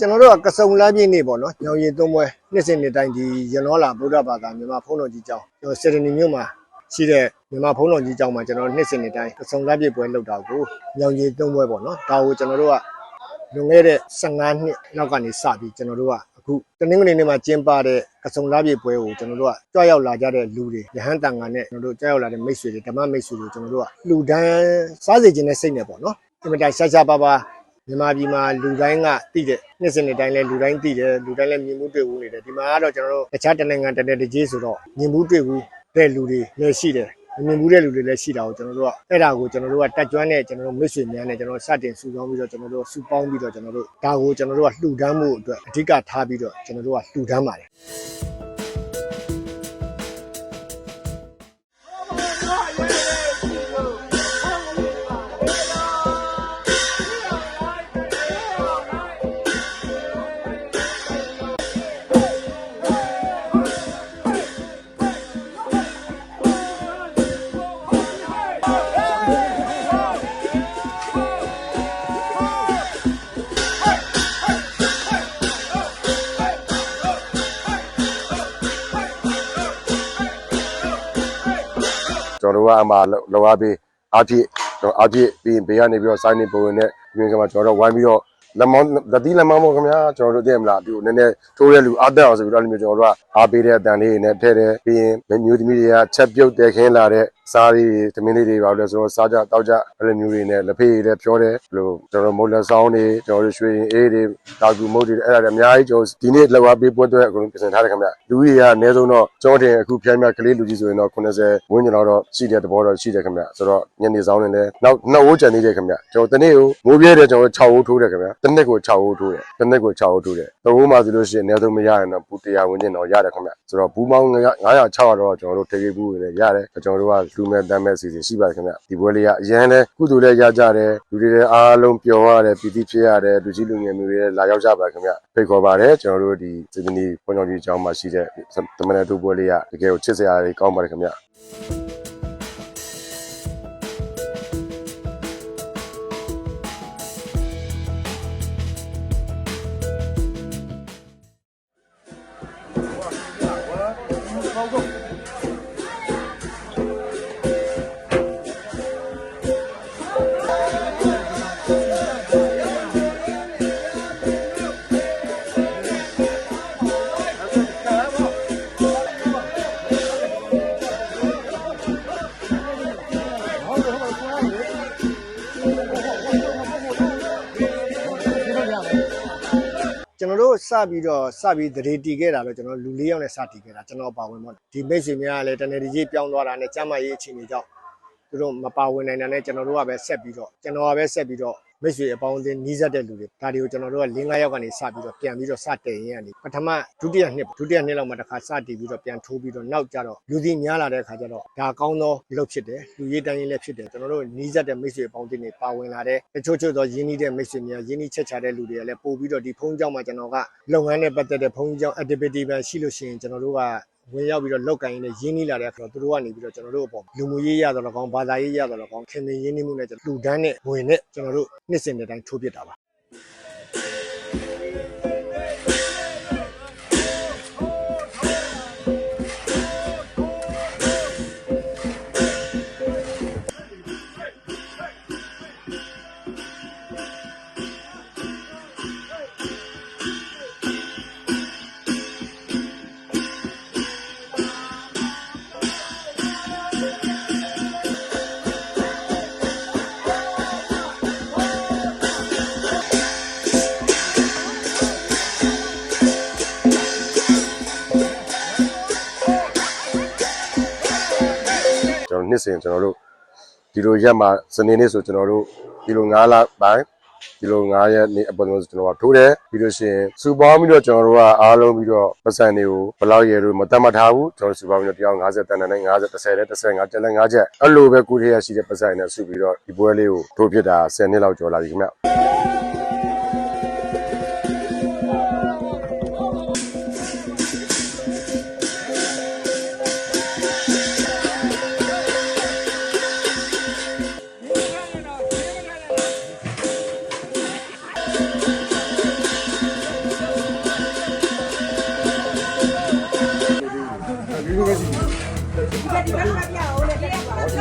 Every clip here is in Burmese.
ကျွန်တော်တို့ကကစုံလမ်းပြည့်နေ့ပေါ့နော်ညောင်ရည်သုံးပွဲနှစ်စဉ်နှစ်တိုင်းဒီရနောလာဗုဒ္ဓဘာသာမြန်မာဖုံးတော်ကြီးကျောင်းကျွန်တော်စေတနီမြို့မှာရှိတဲ့မြန်မာဖုံးတော်ကြီးကျောင်းမှာကျွန်တော်နှစ်စဉ်နှစ်တိုင်းကစုံလမ်းပြည့်ပွဲလုပ်တာကိုညောင်ရည်သုံးပွဲပေါ့နော်ဒါကိုကျွန်တော်တို့ကလွန်ခဲ့တဲ့15နှစ်လောက်ကနေစပြီးကျွန်တော်တို့ကအခုတနင်္ဂနွေနေ့မှာကျင်းပတဲ့ကစုံလမ်းပြည့်ပွဲကိုကျွန်တော်တို့ကကြွရောက်လာကြတဲ့လူတွေရဟန်းတန်ခါနဲ့ကျွန်တော်တို့ကြွရောက်လာတဲ့မိတ်ဆွေတွေဓမ္မမိတ်ဆွေတွေကျွန်တော်တို့ကလူဒန်းစားစေခြင်းနဲ့စိတ်နဲ့ပေါ့နော်အင်မတန်ရှားရှားပါးပါး မြန်မာပြည်မှာလူတိုင်းကသိတဲ့နှစ်စဉ်နှစ်တိုင်းလဲလူတိုင်းသိတယ်လူတိုင်းလဲမြင်မှုတွေ့ဘူးနေတယ်ဒီမှာကတော့ကျွန်တော်တို့တခြားတနိုင်ငံတတဲ့တကြီးဆိုတော့မြင်မှုတွေ့ဘူးတဲ့လူတွေလည်းရှိတယ်မမြင်ဘူးတဲ့လူတွေလည်းရှိတာကိုကျွန်တော်တို့ကအဲ့ဒါကိုကျွန်တော်တို့ကတက်ကြွနဲ့ကျွန်တော်တို့မိတ်ဆွေများနဲ့ကျွန်တော်တို့စတင်စုပေါင်းပြီးတော့ကျွန်တော်တို့စုပေါင်းပြီးတော့ကျွန်တော်တို့ဒါကိုကျွန်တော်တို့ကလှူဒန်းမှုအတွက်အဓိကထားပြီးတော့ကျွန်တော်တို့ကလှူဒန်းပါတယ် တော်တို့ကအမှလောအားပေးအားဖြည့်တော့အားဖြည့်ပြီးရင်ဘေးကနေပြီးတော့စိုင်းနေပုံနဲ့ဒီကမှာကျွန်တော်တို့ဝိုင်းပြီးတော့ လက်မောင်းလက်သီးလက်မောင်းပေါ့ခင်ဗျာကျွန်တော်တို့သိရမလားဒီနည်းနည်းထိုးတဲ့လူအားတက်အောင်ဆိုပြီးတော့အဲ့လိုမျိုးကျွန်တော်တို့ကအားပေးတဲ့အတန်လေးတွေနဲ့ထည့်တယ်ပြီးရင်မျိုးသမီးတွေကချက်ပြုတ်တဲခင်းလာတဲ့စားလေးတွေသမင်းလေးတွေပါလို့ဆိုတော့စားကြတောက်ကြအဲ့လိုမျိုးတွေနဲ့လက်ဖေးတွေလည်းပြောတယ်ဘလို့ကျွန်တော်တို့မုတ်လက်ဆောင်တွေကျွန်တော်တို့ရွှေရင်အေးတွေတာကူမုတ်တွေအဲ့ဒါတွေအများကြီးကျွန်တော်ဒီနေ့လောက်အားပေးပွဲအတွက်အကုန်လုံးပြင်ဆင်ထားတယ်ခင်ဗျလူကြီးကအနည်းဆုံးတော့ကျွန်တော်တင်အခုဖြိုင်းမြကလေးလူကြီးဆိုရင်တော့80ဝန်းကျင်လောက်တော့ရှိတဲ့သဘောတော့ရှိတယ်ခင်ဗျဆိုတော့ညနေဆောင်နေလဲနောက်နှစ်ဝန်းကျန်နေတယ်ခင်ဗျကျွန်တော်တနေ့ကိုမိုးပြဲတယ်ကျွန်တော်6ဝန်းထိုးတယ်ခင်ဗျတစ်နှစ်ကို6ဝန်းထိုးတယ်တစ်နှစ်ကို6ဝန်းထိုးတယ်သုံးဝန်းမှဆိုလို့ရှိရင်အနည်းဆုံးမရရင်တော့ဘူး100ဝန်းကျင်တော့ရတယ်ခင်ဗျဆိုတော့ဘူးမောင်း900 600တော့ကျွန်တော်တို့ထေကေဘူးတွေလည်းရတယ်ကျွန်တော်တို့ကလူမဲ့တမ်းမဲ့စီစဉ်ရှိပါတယ်ခင်ဗျဒီပွဲလေးကအရင်လဲကုသိုလ်လည်းရကြတယ်လူတွေလည်းအားလုံးပျော်ရတယ်ပီတိဖြစ်ရတယ်လူကြီးလူငယ်မျိုးတွေလည်းလာရောက်ကြပါခင်ဗျဖိတ်ခေါ်ပါတယ်ကျွန်တော်တို့ဒီစီဒနီပွန်ကြောင်ကြီးအကြောင်းမှာရှိတဲ့သမဏေတို့ပွဲလေးကတကယ်ကိုချစ်စရာတွေကောင်းပါတယ်ခင်ဗျ ကျွန် စပြီးတော့စပြီးတရေတီခဲ့တာတော့ကျွန်တော်လူ၄ယောက်နဲ့စတီခဲ့တာကျွန်တော်ပါဝင်ပေါ့ဒီမိတ်ဆွေများကလည်းတနေဒီကြီးပြောင်းသွားတာနဲ့ကျမ်းမာရေးအခြေအနေကြောင့်သူတို့မပါဝင်နိုင်တာနဲ့ကျွန်တော်တို့ကပဲဆက်ပြီးတော့ကျွန်တော်ကပဲဆက်ပြီးတော့ မိတ်ဆွေအပေါင်းအသင်းနီးစပ်တဲ့လူတွေဒါတွေကိုကျွန်တော်တို့က၄၅ယောက်ကနေစပြီးတော့ပြန်ပြီးတော့စတင်ရင်းကနေပထမဒုတိယနှစ်ဒုတိယနှစ်လောက်မှာတစ်ခါစတည်ပြီးတော့ပြန်ထိုးပြီးတော့နောက်ကြတော့လူစီများလာတဲ့အခါကျတော့ဒါကောင်းသောလုပ်ဖြစ်တယ်လူရေးတိုင်းရေးလည်းဖြစ်တယ်ကျွန်တော်တို့နီးစပ်တဲ့မိတ်ဆွေအပေါင်းအသင်းတွေပါဝင်လာတဲ့တချို့ချို့သောရင်းနှီးတဲ့မိတ်ဆွေများရင်းနှီးချက်ချတဲ့လူတွေကလည်းပို့ပြီးတော့ဒီဖုန်းကြောင်းမှာကျွန်တော်ကလုပ်ငန်းနဲ့ပတ်သက်တဲ့ဖုန်းကြောင်း activity ပဲရှိလို့ရှိရင်ကျွန်တော်တို့က ဝင်ရောက်ပြီးတော့လောက်ကင်ရင်းနဲ့ရင်းနှီးလာတဲ့အခါတော့သူတို့ကနေပြီးတော့ကျွန်တော်တို့အပေါ်လူမှုရေးရတော့လည်းကောင်းဘာသာရေးရတော့လည်းကောင်းခင်မင်ရင်းနှီးမှုနဲ့ကျွန်တော်လူဒန်းနဲ့ဝင်နဲ့ကျွန်တော်တို့နှစ်စဉ်တဲ့တိုင်းထိုးပြစ်တာပါ န်တော်နှစ်စဉ်ကျွန်တော်တို့ဒီလိုရက်မှာစနေနေ့ဆိုကျွန်တော်တို့ဒီလို9လပိုင်းဒီလို9ရက်နေ့အပေါ်ဆုံးကျွန်တော်ကထိုးတယ်ပြီးလို့ရှိရင်စူပေါင်းပြီးတော့ကျွန်တော်တို့ကအားလုံးပြီးတော့ပတ်စံတွေကိုဘယ်လောက်ရဲလို့မတတ်မှတ်ထားဘူးကျွန်တော်စူပေါင်းပြီးတော့တရား50တန်တန်နဲ့50 30နဲ့35ကျန်တဲ့5ချက်အဲ့လိုပဲကိုထေးရရှိတဲ့ပတ်စံတွေနဲ့စုပြီးတော့ဒီပွဲလေးကိုထိုးဖြစ်တာ10နှစ်လောက်ကျော်လာပြီခင်ဗျ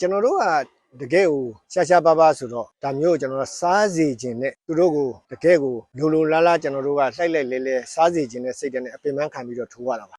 ကျွန်တော်တို့ကတကယ်ကိုရှာရှာပါပါဆိုတော့ဒါမျိုးကိုကျွန်တော်တို့စားစီခြင်းနဲ့သူတို့ကိုတကယ်ကိုလိုလိုလားလားကျွန်တော်တို့ကလှိုက်လိုက်လဲလဲစားစီခြင်းနဲ့စိတ်ဓာတ်နဲ့အပင်ပန်းခံပြီးတော့ထိုးရတာပါ